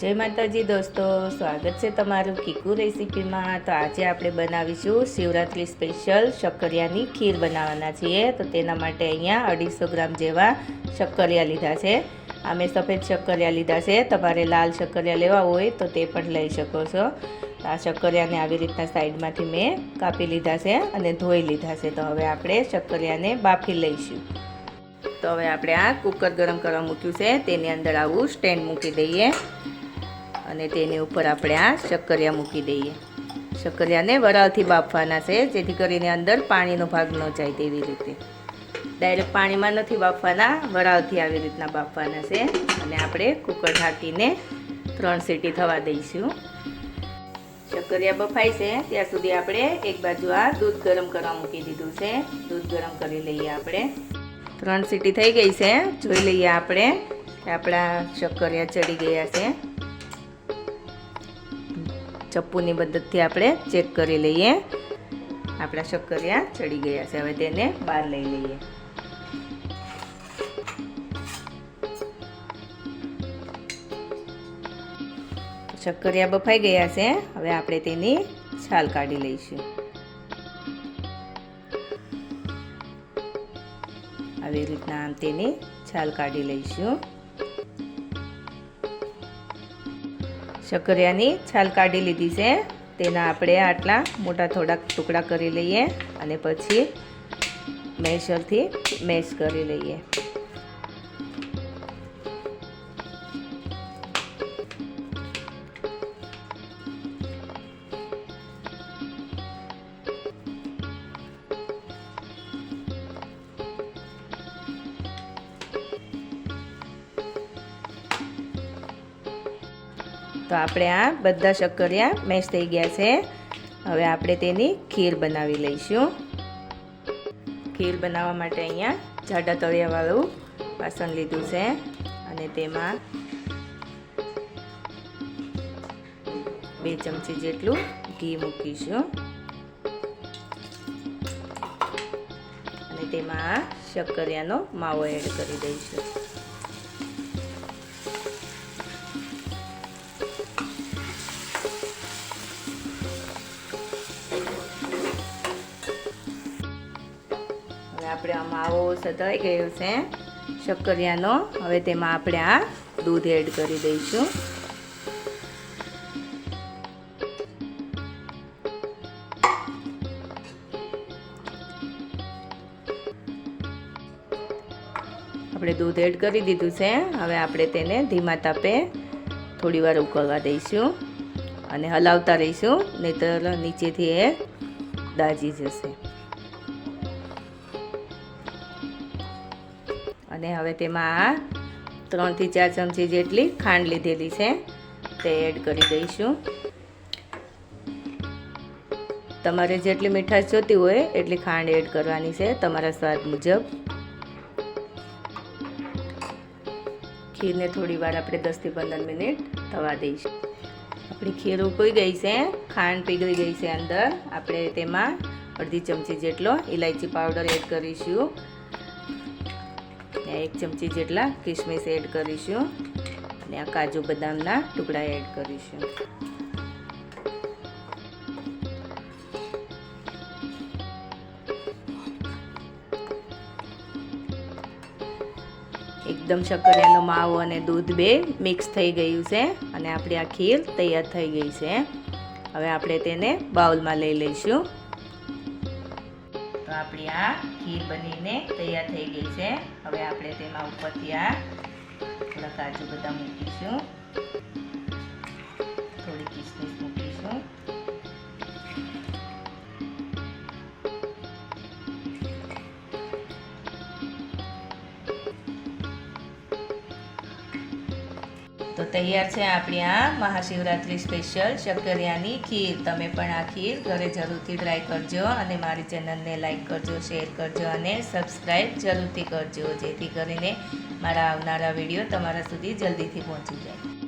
જય માતાજી દોસ્તો, સ્વાગત છે તમારું કીકુ રેસીપીમાં. તો આજે આપણે બનાવીશું શિવરાત્રિ સ્પેશિયલ શક્કરિયાની ખીર બનાવવાના છીએ. તો તેના માટે અહીંયા અઢીસો ગ્રામ જેવા શક્કરિયા લીધા છે. આ મેં સફેદ શક્કરિયા લીધા છે. તમારે લાલ શક્કરિયા લેવા હોય તો તે પણ લઈ શકો છો. આ શક્કરિયાને આવી રીતના સાઈડમાંથી મેં કાપી લીધા છે અને ધોઈ લીધા છે. તો હવે આપણે શક્કરિયાને બાફી લઈશું. તો હવે આપણે આ કુકર ગરમ કરવા મૂક્યું છે. તેની અંદર આવું સ્ટેન્ડ મૂકી દઈએ. અને તેની ઉપર આપણે આ શક્કરિયા મૂકી દઈએ. શક્કરિયાને વરાળથી બાફવાના છે, જેથી કરીને અંદર પાણીનો ભાગ ન જાય તેવી રીતે. ડાયરેક્ટ પાણીમાં નથી બાફવાના, વરાળથી આવી રીતના બાફવાના છે. અને આપણે કુકર ઢાંકીને ત્રણ સીટી થવા દઈશું. શક્કરિયા બફાય છે, ત્યાં સુધી આપણે એક બાજુ આ દૂધ ગરમ કરવા મૂકી દીધું છે. દૂધ ગરમ કરી લઈએ આપણે. ત્રણ સીટી થઈ ગઈ છે, જોઈ લઈએ આપણે આપણા શક્કરિયા ચડી ગયા છે. ચપ્પુની મદદથી આપણે ચેક કરી લઈએ. આપણા શક્કરિયા ચડી ગયા છે. હવે તેને બહાર લઈ લઈએ. શક્કરિયા બફાઈ ગયા છે. હવે આપણે તેની છાલ કાઢી લઈશું. આવી રીતના આમ તેની છાલ કાઢી લઈશું. શક્કરિયાની છાલ કાઢી લીધી છે. તેના આપણે આટલા મોટા થોડાક ટુકડા કરી લઈએ અને પછી મેસરથી મેશ કરી લઈએ. તો આપણે આ બધા શક્કરિયા મેશ થઈ ગયા છે. હવે આપણે તેની ખીર બનાવી લઈશું. ખીર બનાવવા માટે અહીંયા જાડા તળિયાવાળું વાસણ લીધું છે. અને તેમાં બે ચમચી જેટલું ઘી મૂકીશું. અને તેમાં શક્કરિયાનો માવો એડ કરી દઈશું. આપણે આ માવો સતળાઈ ગયો છે, શક્કરિયાનો. હવે તેમાં આપણે આ દૂધ એડ કરી દઈશું. આપણે દૂધ એડ કરી દીધું છે. હવે આપણે તેને ધીમા તાપે થોડી વાર ઉકળવા દઈશું અને હલાવતા રહીશું, નહીતર નીચેથી એ દાજી જશે. અને હવે તેમાં ત્રણથી ચાર ચમચી જેટલી ખાંડ લીધેલી છે. તે એડ કરી દઈશું. તમારે જેટલી મીઠાશ જોતી હોય એટલી ખાંડ એડ કરવાની છે તમારા સ્વાદ મુજબ. ખીરને થોડી વાર આપણે દસથી પંદર મિનિટ થવા દઈશું. આપણી ખીર ઉકળી ગઈ છે. ખાંડ પીગળી ગઈ છે અંદર. આપણે તેમાં અડધી ચમચી જેટલો ઇલાયચી પાવડર એડ કરીશું. એક ચમચી જેટલા કિશમિશ એડ કરીશું. અને આ કાજુ બદામના ટુકડા એડ કરીશું. એકદમ શક્કરિયાનો માવો અને દૂધ બે મિક્સ થઈ ગયું છે અને આપણી આ ખીર તૈયાર થઈ ગઈ છે. હવે આપણે તેને બાઉલમાં લઈ લઈશું. તો આપણી આ ખીર બનીને તૈયાર થઈ ગઈ છે. હવે આપણે તેમાં ઉપરથી આ થોડા કાજુ બધા મૂકીશું. થોડી કિસમિસ તો તૈયાર છે આપણી આ મહાશિવરાત્રિ સ્પેશિયલ શક્કરિયાની ખીર. તમે પણ આ ખીર ઘરે જરૂરથી ટ્રાય કરજો અને મારી ચેનલને લાઈક કરજો, શેર કરજો અને સબસ્ક્રાઈબ જરૂરથી કરજો, જેથી કરીને મારા આવનારા વીડિયો તમારા સુધી જલ્દીથી પહોંચી જાય.